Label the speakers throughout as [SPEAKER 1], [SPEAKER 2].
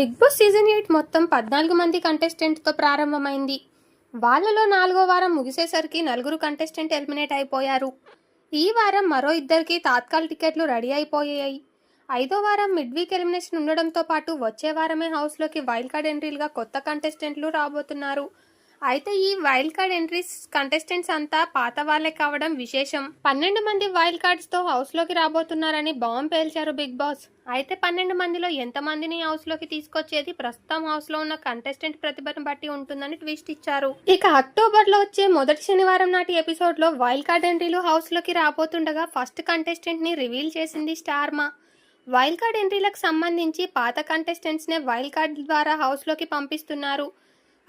[SPEAKER 1] Big boss season eight మొత్తం పద్నాలుగు మంది కంటెస్టెంట్తో ప్రారంభమైంది. వాళ్ళలో నాలుగో వారం ముగిసేసరికి నలుగురు కంటెస్టెంట్ ఎలిమినేట్ అయిపోయారు. ఈ వారం మరో ఇద్దరికి తాత్కాల్ టికెట్లు రెడీ అయిపోయాయి. ఐదో వారం మిడ్ వీక్ ఎలిమినేషన్ ఉండడంతో పాటు వచ్చే వారమే హౌస్లోకి వైల్డ్ కార్డ్ ఎంట్రీలుగా కొత్త కంటెస్టెంట్లు రాబోతున్నారు. అయితే ఈ వైల్డ్ కార్డ్ ఎంట్రీస్ కంటెస్టెంట్స్ అంతా పాత వాళ్ళే కావడం విశేషం. పన్నెండు మంది వైల్డ్ కార్డ్స్తో హౌస్లోకి రాబోతున్నారని బాంబ్ పేల్చారు బిగ్ బాస్. అయితే పన్నెండు మందిలో ఎంత మందిని హౌస్లోకి తీసుకొచ్చేది? ప్రస్తుతం హౌస్లో ఉన్న కంటెస్టెంట్ ప్రతిభను బట్టి ఉంటుందని ట్విస్ట్ ఇచ్చారు. ఇక అక్టోబర్లో వచ్చే మొదటి శనివారం నాటి ఎపిసోడ్లో వైల్డ్ కార్డ్ ఎంట్రీలు హౌస్లోకి రాబోతుండగా ఫస్ట్ కంటెస్టెంట్ని రివీల్ చేసింది స్టార్మా. వైల్డ్ కార్డ్ ఎంట్రీలకు సంబంధించి పాత కంటెస్టెంట్స్ నే వైల్డ్ కార్డ్ ద్వారా హౌస్లోకి పంపిస్తున్నారు.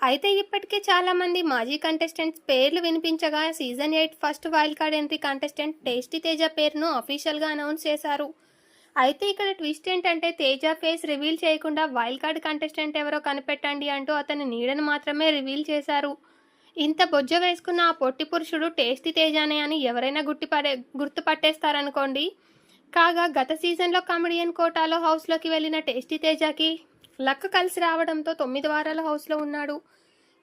[SPEAKER 1] అయితే ఇప్పటికే చాలా మంది మాజీ కంటెస్టెంట్స్ పేర్లు వినిపించగా season eight first wild card entry contestant tasty Teja పేరును అఫీషియల్గా అనౌన్స్ చేశారు. అయితే ఇక్కడ ట్విస్ట్ ఏంటంటే తేజ ఫేస్ రివీల్ చేయకుండా వైల్డ్ కార్డ్ కంటెస్టెంట్ ఎవరో కనిపెట్టండి అంటూ అతని నీడను మాత్రమే రివీల్ చేశారు. ఇంత బొజ్జ వేసుకున్న ఆ పొట్టి పురుషుడు టేస్టీ తేజానే అని ఎవరైనా గుర్తుపడే గుర్తుపట్టేస్తారనుకోండి కాగా గత సీజన్లో కామెడియన్ కోటాలో హౌస్లోకి వెళ్ళిన టేస్టీ తేజకి లక్ కలిసి రావడంతో తొమ్మిది వారాల హౌస్లో ఉన్నాడు.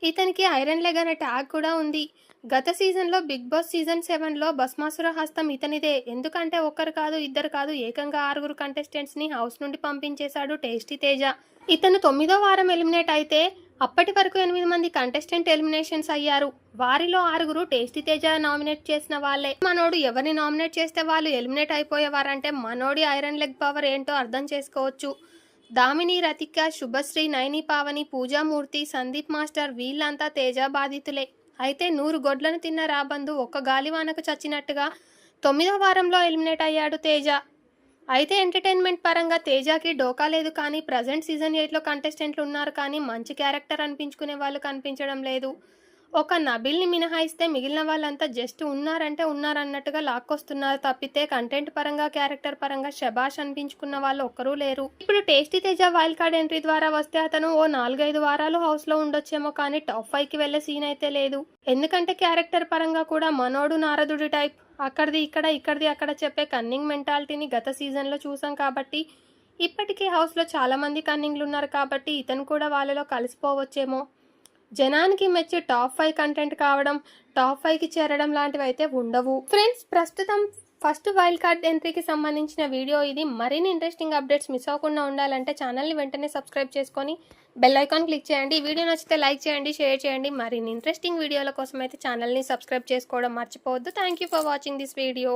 [SPEAKER 1] ఇతనికి ఐరన్ లెగ్ అనే ట్యాగ్ కూడా ఉంది. గత సీజన్లో బిగ్ బాస్ సీజన్ సెవెన్లో భస్మాసుర హస్తం ఇతనిదే. ఎందుకంటే ఒక్కరు కాదు ఇద్దరు కాదు ఏకంగా ఆరుగురు కంటెస్టెంట్స్ని హౌస్ నుండి పంపించేశాడు టేస్టీ తేజ. ఇతను తొమ్మిదో వారం ఎలిమినేట్ అయితే అప్పటి వరకు ఎనిమిది మంది కంటెస్టెంట్ ఎలిమినేషన్స్ అయ్యారు. వారిలో ఆరుగురు టేస్టీ తేజ నామినేట్ చేసిన వాళ్ళే. మనోడు ఎవరిని నామినేట్ చేస్తే వాళ్ళు ఎలిమినేట్ అయిపోయేవారంటే మనోడి ఐరన్ లెగ్ పవర్ ఏంటో అర్థం చేసుకోవచ్చు. దామిని రతిక శుభశ్రీ నైని పావని పూజామూర్తి సందీప్ మాస్టర్ వీళ్ళంతా తేజ బాధితులే అయితే నూరు గొడ్లను తిన్న రాబందు ఒక్క గాలివానకు చచ్చినట్టుగా తొమ్మిదో వారంలో ఎలిమినేట్ అయ్యాడు తేజ. అయితే ఎంటర్టైన్మెంట్ పరంగా తేజకి డోకా లేదు కానీ ప్రజెంట్ సీజన్ ఎయిట్లో కంటెస్టెంట్లు ఉన్నారు కానీ మంచి క్యారెక్టర్ అనిపించుకునే వాళ్ళు కనిపించడం లేదు. ఒక నబిల్ని మినహాయిస్తే మిగిలిన వాళ్ళంతా జస్ట్ ఉన్నారంటే ఉన్నారన్నట్టుగా లాక్కొస్తున్నారు తప్పితే కంటెంట్ పరంగా క్యారెక్టర్ పరంగా శబాష్ అనిపించుకున్న వాళ్ళు ఒక్కరూ లేరు. ఇప్పుడు tasty Teja wild card entry ద్వారా వస్తే అతను ఓ నాలుగైదు వారాలు హౌస్లో ఉండొచ్చేమో కానీ టాప్ ఫైవ్కి వెళ్ళే సీన్ అయితే లేదు. ఎందుకంటే క్యారెక్టర్ పరంగా కూడా మనోడు నారదుడి టైప్ అక్కడిది ఇక్కడ ఇక్కడిది అక్కడ చెప్పే కన్నింగ్ మెంటాలిటీని గత సీజన్లో చూసాం కాబట్టి ఇప్పటికే హౌస్లో చాలా మంది కన్నింగ్లు ఉన్నారు కాబట్టి ఇతను కూడా వాళ్ళలో కలిసిపోవచ్చేమో. జనానికి మెచ్చి టాప్ ఫైవ్ కంటెంట్ కావడం టాప్ ఫైవ్కి చేరడం లాంటివి అయితే ఉండవు. ఫ్రెండ్స్ ప్రస్తుతం ఫస్ట్ వైల్డ్ కార్డ్ ఎంట్రీకి సంబంధించిన వీడియో ఇది. మరిన్ని ఇంట్రెస్టింగ్ అప్డేట్స్ మిస్ అవ్వకుండా ఉండాలంటే ఛానల్ని వెంటనే సబ్స్క్రైబ్ చేసుకొని బెల్ ఐకాన్ క్లిక్ చేయండి. ఈ వీడియో నచ్చితే లైక్ చేయండి షేర్ చేయండి. మరిన్ని ఇంట్రెస్టింగ్ వీడియోల కోసం అయితే ఛానల్ని సబ్స్క్రైబ్ చేసుకోవడం మర్చిపోవద్దు. Thank you for watching this video.